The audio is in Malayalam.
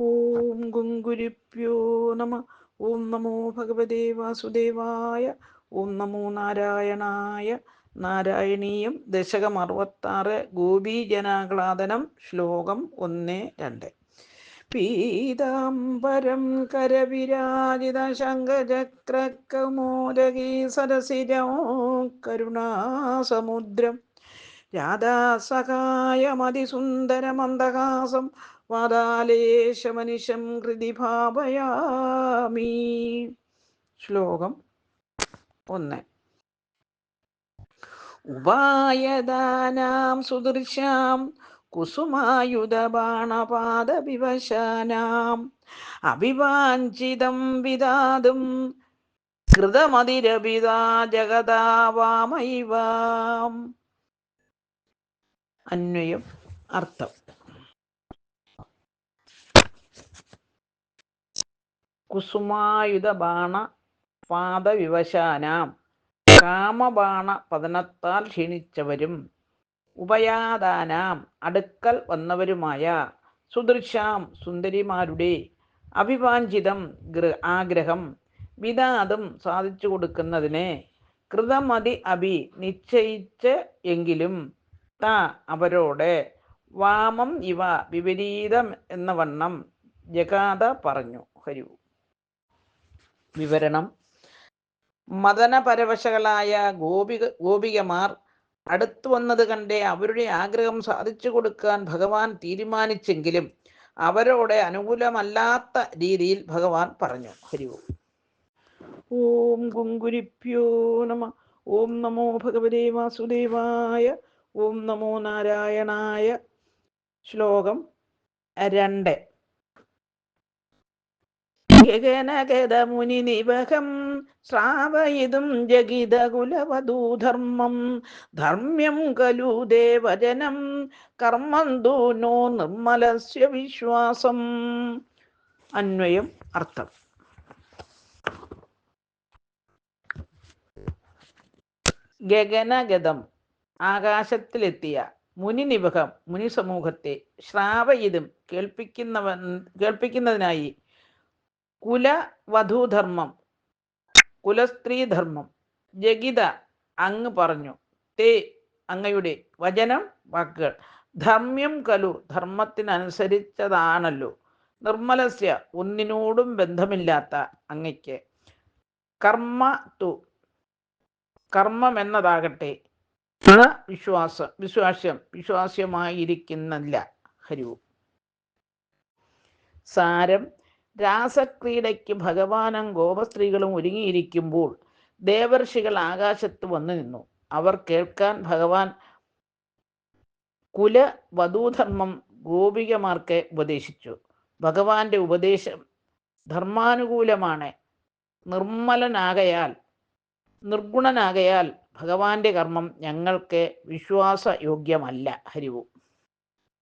ഓം ഗുങ്കുരിപ്യോ നമ. ഓം നമോ ഭഗവതേ വാസുദേവായ. ഓം നമോ നാരായണായ. നാരായണീയം ദശകം അറുപത്താറ് ഗോപീജനാഹ്ലാദനം ശ്ലോകം ഒന്ന് രണ്ട്. പീതാംബരം കരവിരാജിത ശങ്കചക്രകൗമോദകീ സരസിരോ കരുണാസമുദ്രം. രാധാസഹായമതിസുന്ദരമന്ദഹാസം വാദാലേശമനിശം കൃതി ഭാവയാമി. ശ്ലോകം ഒന്ന്. ഉപായദാനാം സുദൃശ്യാം കുസുമായുധബാണപാദവിവശാനാം അഭിവാഞ്ചിതം വിദാതും കൃതമതിരപിതാ ജഗതാവാമൈവാം അന്വയം അർത്ഥം. കുസുമായുധബാണ പാദവിവശാനാം. കാമബാണ പതനത്താൽ ക്ഷീണിച്ചവരും ഉപയാദാനാം. അടുക്കൽ വന്നവരുമായ സുദൃശാം സുന്ദരിമാരുടെ അഭിവാഞ്ചിതം ആഗ്രഹം വിതാദം സാധിച്ചു കൊടുക്കുന്നതിന് കൃതമതി അഭി നിശ്ചയിച്ച് എങ്കിലും ത അവരോട് വാമം ഇവ വിപരീതം എന്ന വണ്ണം ജഗാത പറഞ്ഞു ഹരു വിവരണം. മദനപരവശകളായ ഗോപിക ഗോപികമാർ അടുത്തു വന്നത് കണ്ടേ അവരുടെ ആഗ്രഹം സാധിച്ചു കൊടുക്കാൻ ഭഗവാൻ തീരുമാനിച്ചെങ്കിലും അവരോടെ അനുകൂലമല്ലാത്ത രീതിയിൽ ഭഗവാൻ പറഞ്ഞു ഹരി ഓം ഗുങ്കുരിപ്യോ നമ. ഓം നമോ ഭഗവതേ വാസുദേവായ ഓം നമോ നാരായണായ ശ്ലോകം രണ്ട്. ഗഗനഗതമുനി നിവഹം ശ്രാവയിതും ജഗിതകുലവധൂധർമ്മം. ധർമ്മ്യം കലു ദേവജനം കർമ്മന്തു നോ നിർമ്മലസ്യ വിശ്വാസം. അന്വയം അർത്ഥം. ഗഗനഗതം ആകാശത്തിലെത്തിയ മുനി നിവഹം മുനി സമൂഹത്തെ ശ്രാവയിതും കേൾപ്പിക്കുന്നവൻ കേൾപ്പിക്കുന്നതിനായി കുലവധൂധർമ്മം കുലസ്ത്രീധർമ്മം ജഗിത അങ്ങ് പറഞ്ഞു. തേ അങ്ങയുടെ വചനം വാക്കുകൾ. ധർമ്മ്യം കലു ധർമ്മത്തിനനുസരിച്ചതാണല്ലോ. നിർമ്മലസ്യ ഒന്നിനോടും ബന്ധമില്ലാത്ത അങ്ങയ്ക്ക്. കർമ്മ തു കർമ്മം എന്നതാകട്ടെ വിശ്വാസം വിശ്വാസ്യം വിശ്വാസ്യമായിരിക്കുന്നില്ല. ഹരിവും സാരം രാസക്രീഡയ്ക്ക് ഭഗവാനും ഗോപസ്ത്രീകളും ഒരുങ്ങിയിരിക്കുമ്പോൾ ദേവർഷികൾ ആകാശത്ത് വന്നു നിന്നു. അവർ കേൾക്കാൻ ഭഗവാൻ കുല വധൂധർമ്മം ഗോപികമാർക്ക് ഉപദേശിച്ചു. ഭഗവാന്റെ ഉപദേശം ധർമാനുകൂലമാണ്. നിർമ്മലനാകയാൽ നിർഗുണനാകയാൽ ഭഗവാന്റെ കർമ്മം ഞങ്ങൾക്ക് വിശ്വാസയോഗ്യമല്ല ഹരിവു.